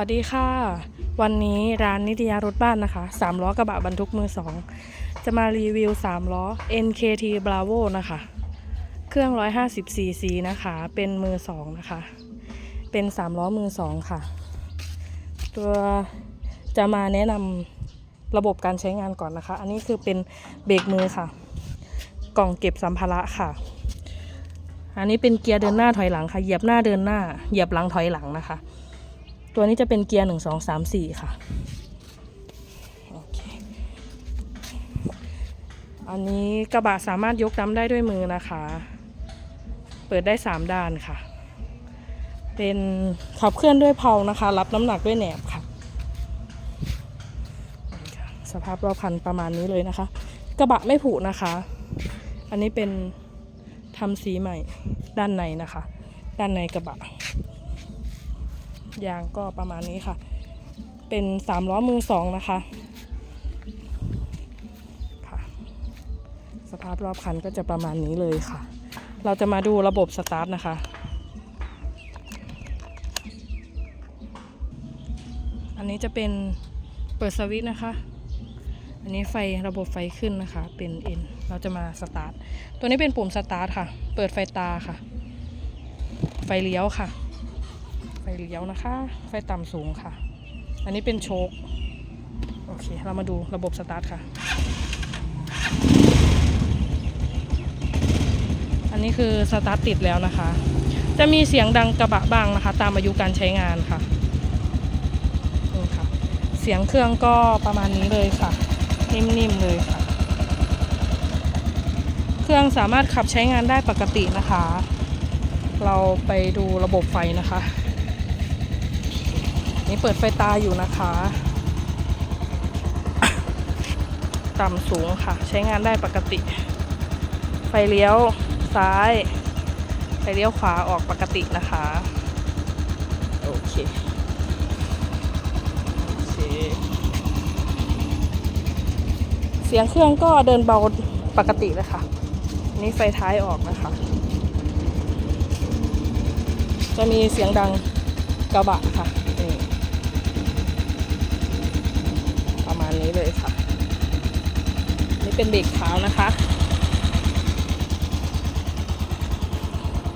วัสดีค่ะ วันนี้ร้านนิตยารถบ้านนะคะสามล้อกระบะบรรทุกมือสองจะมารีวิวสามล้อ NKT Bravo นะคะ เครื่อง 150 cc นะคะ เป็นมือสองนะคะ เป็นสามล้อมือสองค่ะ ตัวจะมาแนะนำระบบการใช้งานก่อนนะคะ อันนี้คือเป็นเบรกมือค่ะ กล่องเก็บสัมภาระค่ะ อันนี้เป็นเกียร์เดินหน้าถอยหลังค่ะ เหยียบหน้าเดินหน้า เหยียบหลังถอยหลังนะคะ ตัวนี้จะเป็นเกียร์หนึ่งสองสามสี่ค่ะ โอเค อันนี้กระบะสามารถยกน้ำได้ด้วยมือนะคะ เปิดได้สามด้านค่ะ เป็นขับเคลื่อนด้วยเพลานะคะ รับน้ำหนักด้วยแหนบค่ะนี่ค่ะสภาพรอบคันประมาณนี้เลยนะคะ กระบะไม่ผุนะคะ อันนี้เป็นทำสีใหม่ด้านในนะคะ ด้านในกระบะ ยางก็ประมาณนี้ค่ะ เป็นสามล้อมือสองนะคะค่ะ สภาพรอบคันก็จะประมาณนี้เลยค่ะ เราจะมาดูระบบสตาร์ทนะคะ อันนี้จะเป็นเปิดสวิตช์นะคะอันนี้ไฟระบบไฟขึ้นนะคะ เป็น N เราจะมาสตาร์ท ตัวนี้เป็นปุ่มสตาร์ทค่ะ เปิดไฟตาค่ะ ไฟเลี้ยวค่ะ ไฟเลี้ยวนะคะ ไฟต่ำสูงค่ะ อันนี้เป็นโชคโอเค เรามาดูระบบสตาร์ทค่ะ อันนี้คือสตาร์ทติดแล้วนะคะ จะมีเสียงดังกระบะบ้างนะคะ ตามอายุการใช้งานค่ะนี่ค่ะ เสียงเครื่องก็ประมาณนี้เลยค่ะ นิ่มๆเลยค่ะ เครื่องสามารถขับใช้งานได้ปกตินะคะ เราไปดูระบบไฟนะคะ นี่เปิดไฟตาอยู่นะคะ ต่ำสูงค่ะ ใช้งานได้ปกติ ไฟเลี้ยวซ้าย ไฟเลี้ยวขวาออกปกตินะคะ โอเคโอเค เสียงเครื่องก็เดินเบาปกติเลยค่ะ นี่ไฟท้ายออกนะคะ จะมีเสียงดังกระบะค่ะนี่ประมาณนี้ เลยค่ะ นี่เป็นเบรกเท้านะคะ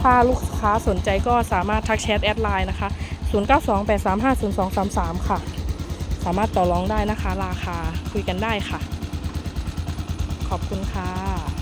ถ้าลูกค้าสนใจก็สามารถทักแชทแอดไลน์นะคะ 0928350233 ค่ะ สามารถต่อรองได้นะคะ ราคาคุยกันได้ค่ะ ขอบคุณค่ะ